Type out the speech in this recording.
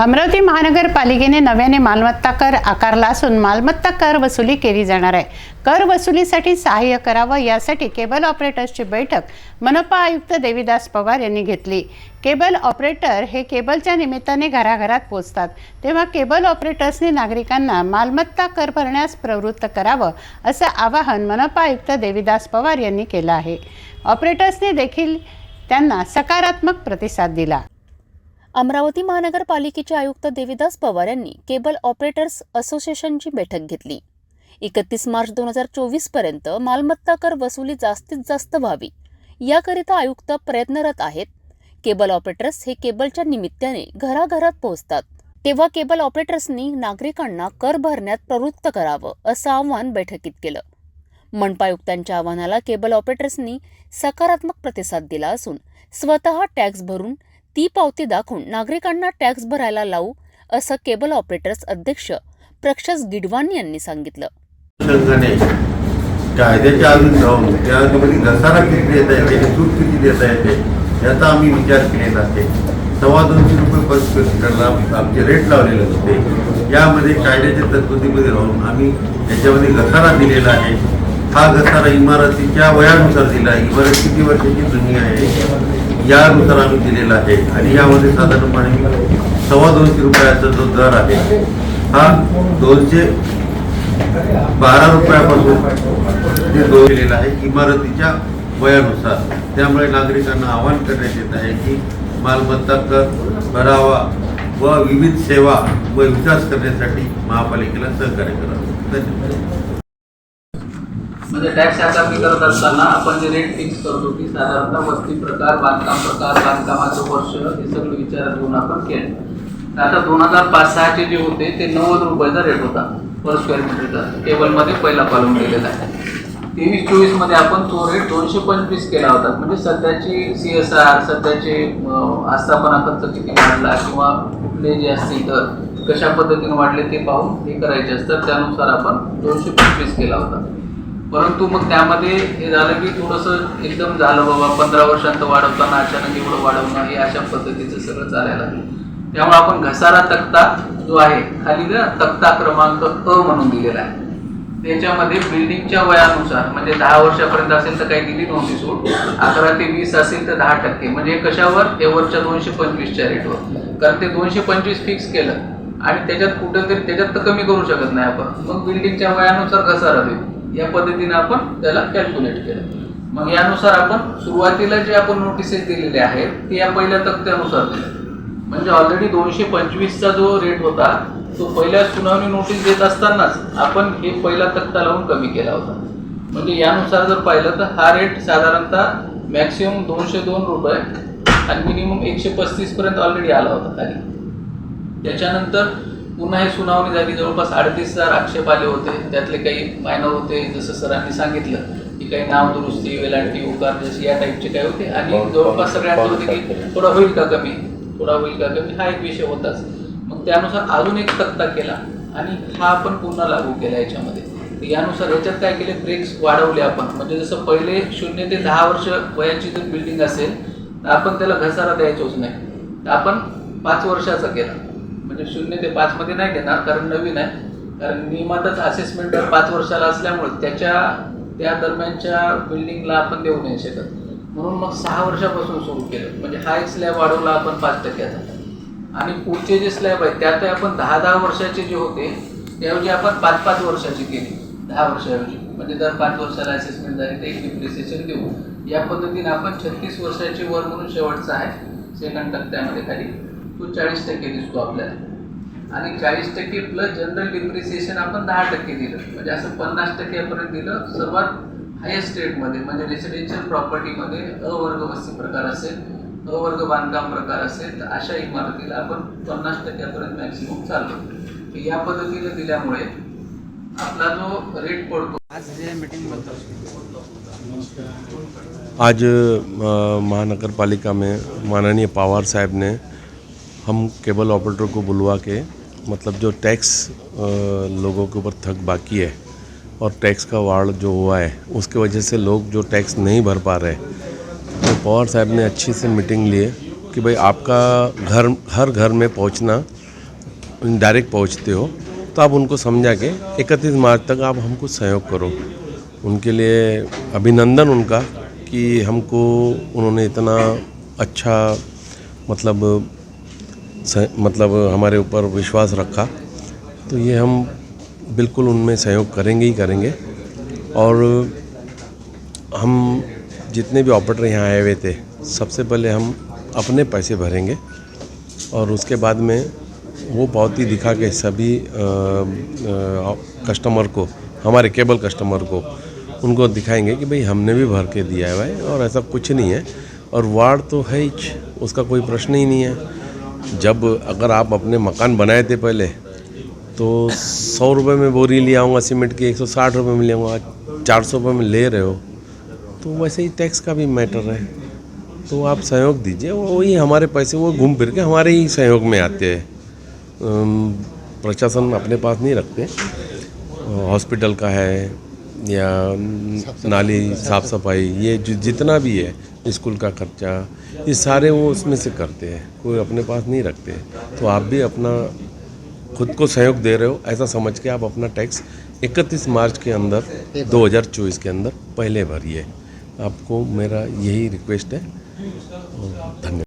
अमरावती महानगरपालिकेने नव्याने मालमत्ता कर आकारला असून मालमत्ता कर वसुली केली जाणार आहे. कर वसुलीसाठी सहाय्य करावं यासाठी केबल ऑपरेटर्सची बैठक मनपा आयुक्त देविदास पवार यांनी घेतली. केबल ऑपरेटर हे केबलच्या निमित्ताने घराघरात पोचतात. तेव्हा केबल ऑपरेटर्सनी नागरिकांना मालमत्ता कर भरण्यास प्रवृत्त करावं असं आवाहन मनपा आयुक्त देविदास पवार यांनी केलं आहे. ऑपरेटर्सने देखील त्यांना सकारात्मक प्रतिसाद दिला. अमरावती महानगरपालिकेचे आयुक्त देविदास पवार यांनी केबल ऑपरेटर्स असोसिएशनची बैठक घेतली. एकतीस मार्च दोन हजार चोवीसपर्यंत मालमत्ता कर वसुली जास्तीत जास्त व्हावी याकरिता आयुक्त प्रयत्नरत आहेत. केबल ऑपरेटर्स हे केबलच्या निमित्ताने घराघरात पोहोचतात. तेव्हा केबल ऑपरेटर्सनी नागरिकांना कर भरण्यात प्रवृत्त करावं असं आव्हान बैठकीत केलं. मनपा आयुक्तांच्या आव्हानाला केबल ऑपरेटर्सनी सकारात्मक प्रतिसाद दिला असून स्वतः टॅक्स भरून ती पावती दाखवून नागरिकांना टॅक्स भरायला लावू असं केबल ऑपरेटर्स अध्यक्ष प्रक्षस गिडवान यांनी सांगितलं. कायद्याच्या अधीन जाऊन त्यामध्ये घसारा किती देता येते सूट किती देता येते याचा आम्ही विचार केलेला आहे. सव्वा दोनशे रुपये पर स्क्वेअर मीटरला आमचे रेट लावलेले होते. यामध्ये कायद्याच्या तरतुदीमध्ये राहून आम्ही याच्यामध्ये घसारा दिलेला आहे. हा घसारा इमारतीच्या वयानुसार दिला इमारत किती वर्षाची जुनी आहे? यानुसार आम्ही दिलेला आहे आणि यामध्ये साधारणपणे सव्वा दोनशे रुपयाचा जो दर आहे हा दोनशे बारा रुपयापासून ते दो केलेला आहे इमारतीच्या वयानुसार. त्यामुळे नागरिकांना आवाहन करण्यात येत आहे की मालमत्ता कर भरावा व विविध सेवा व विकास करण्यासाठी महापालिकेला सहकार्य करावं धन्यवाद. म्हणजे टॅक्स आकारणी करत असताना आपण जे रेट फिक्स करतो की साधारणतः वस्ती प्रकार बांधकाम प्रकार बांधकामाचं वर्ष हे सगळं विचारात घेऊन आपण केलं. तर आता दोन हजार पाच सहाचे जे होते ते नव्वद रुपयाचा रेट होता पर स्क्वेअर मीटरचा टेबलमध्ये पहिला कॉलम दिलेला आहे. तेवीस चोवीसमध्ये आपण तो रेट दोनशे पंचवीस केला होता. म्हणजे सध्याची सी एस आर सध्याचे आस्थापना खर्च किती वाढला किंवा कुठले जे असतील तर कशा पद्धतीने वाढले ते पाहून हे करायचे असतात. त्यानुसार आपण दोनशे पंचवीस केला होता. परंतु मग त्यामध्ये हे झालं की थोडंसं एकदम झालं बाबा पंधरा वर्षांत वाढवताना अचानक एवढं वाढवणं हे अशा पद्धतीचं सगळं चालायला लागलं. त्यामुळे आपण घसारा तक्ता जो आहे खाली ना तक्ता क्रमांक अ म्हणून दिलेला आहे. त्याच्यामध्ये बिल्डिंगच्या वयानुसार म्हणजे दहा वर्षापर्यंत असेल तर काही दिली नव्हती सूट अकरा ते वीस असेल तर दहा टक्के. म्हणजे कशावर? एवढच्या दोनशे पंचवीसच्या रेटवर. कारण ते दोनशे पंचवीस फिक्स केलं. आणि त्याच्यात कुठंतरी त्याच्यात तर कमी करू शकत नाही आपण. मग बिल्डिंगच्या वयानुसार घसारा देऊ. या पद्धतीने आपण त्याला कॅल्क्युलेट केलं. मग यानुसार आपण सुरुवातीला जे आपण नोटिसेस दिलेले आहेत ते या पहिल्या तक्त्यानुसार दिले. म्हणजे ऑलरेडी दोनशे पंचवीसचा जो रेट होता तो पहिल्या सुनावणी नोटीस देत असतानाच आपण हे पहिला तक्ता लावून कमी केला होता. म्हणजे यानुसार जर पाहिलं तर हा रेट साधारणतः मॅक्सिमम दोनशे दोन रुपये आणि मिनिमम एकशे पस्तीसपर्यंत ऑलरेडी आला होता खाली. त्याच्यानंतर पुन्हा ही सुनावणी झाली. जवळपास अडतीस हजार आक्षेप आले होते. त्यातले काही मायनर होते. जसं सरांनी सांगितलं की काही नाव दुरुस्ती वेलांटी उकार जसे या टाईपचे काय होते. आणि जवळपास सगळ्यांचे होते की थोडा होईल का कमी? थोडा होईल का कमी? हा एक विषय होताच. मग त्यानुसार अजून एक तक्ता केला आणि हा आपण पुन्हा लागू केला याच्यामध्ये. यानुसार याच्यात काय केले? ब्रेक्स वाढवले आपण. म्हणजे जसं पहिले शून्य ते दहा वर्ष वयाची जर बिल्डिंग असेल तर आपण त्याला घसारा द्यायचोच नाही. तर आपण पाच वर्षाचा केला. म्हणजे शून्य ते पाचमध्ये नाही घेणार कारण नवीन आहे. कारण नियमातच असेसमेंट दर पाच वर्षाला असल्यामुळे त्याच्या त्या दरम्यानच्या बिल्डिंगला आपण देऊ नाही शकत. म्हणून मग सहा वर्षापासून सुरू केलं. म्हणजे हा एक स्लॅब वाढवला आपण पाच टक्क्याचा आणि पुढचे जे स्लॅब आहेत त्यातही आपण दहा दहा वर्षाचे जे होते त्याऐवजी आपण पाच पाच वर्षाची केली. दहा वर्षाऐवजी. म्हणजे दर पाच वर्षाला असेसमेंट झाली ते एक डिप्रिसिएशन देऊ. या पद्धतीने आपण छत्तीस वर्षाचे वर म्हणून शेवटचा आहे. सेकंड टप्प्यामध्ये खाली. तो चाळीस टक्के दिसतो आपल्याला. आणि चाळीस टक्के प्लस जनरल डिप्रिसिएशन आपण दहा टक्के दिलं. म्हणजे असं पन्नास टक्क्यापर्यंत दिलं सर्वात हायेस्ट रेटमध्ये म्हणजे रेसिडेन्शियल प्रॉपर्टीमध्ये अवर्ग वस्ती प्रकार असेल अवर्ग बांधकाम प्रकार असेल तर अशा इमारतीला आपण पन्नास टक्क्यापर्यंत मॅक्सिमम चाललो. तर या पद्धतीने दिल्यामुळे आपला जो रेट पडतो. आज अ, महानगर पालिका में माननीय पवार साहब ने हम केबल ऑपरेटर को बुलवा के मतलब जो टैक्स लोगों के ऊपर थक बाकी है और टैक्स का वाड़ जो हुआ है, उसके वजह से लोग जो टैक्स नहीं भर पा रहे तो पवार साहब ने अच्छी से मीटिंग लिए कि भाई आपका घर, हर घर में पहुँचना डायरेक्ट पहुँचते हो तो आप उनको समझा के इकतीस मार्च तक आप हमको सहयोग करो। उनके लिए अभिनंदन उनका कि हमको उन्होंने इतना अच्छा मतलब मतलब हमारे ऊपर विश्वास रखा तो ये हम बिल्कुल उनमें सहयोग करेंगे ही करेंगे। और हम जितने भी ऑपरेटर यहाँ आए हुए थे, सबसे पहले हम अपने पैसे भरेंगे और उसके बाद में वो पावती दिखा के सभी कस्टमर को, हमारे केबल कस्टमर को, उनको दिखाएँगे कि भाई हमने भी भर के दिया है भाई और ऐसा कुछ नहीं है। और वार्ड तो है ही, उसका कोई प्रश्न ही नहीं है। जब अगर आप अपने मकान बनाए थे पहले तो सौ रुपये में बोरी ले आऊँगा, सीमेंट की एक सौ साठ रुपये में ले आऊँगा, चार सौ रुपये में ले रहे हो तो वैसे ही टैक्स का भी मैटर है। तो आप सहयोग दीजिए वही हमारे पैसे, वो घूम फिर के हमारे ही सहयोग में आते हैं। प्रशासन अपने पास नहीं रखते। हॉस्पिटल का है या नाली साफ़ सफ़ाई ये जो, जितना भी है, स्कूल का खर्चा, ये सारे वो उसमें से करते हैं। कोई अपने पास नहीं रखते। तो आप भी अपना खुद को सहयोग दे रहे हो, ऐसा समझ के आप अपना टैक्स 31 मार्च के अंदर 2024 के अंदर पहले भरिए। आपको मेरा यही रिक्वेस्ट है। धन्यवाद।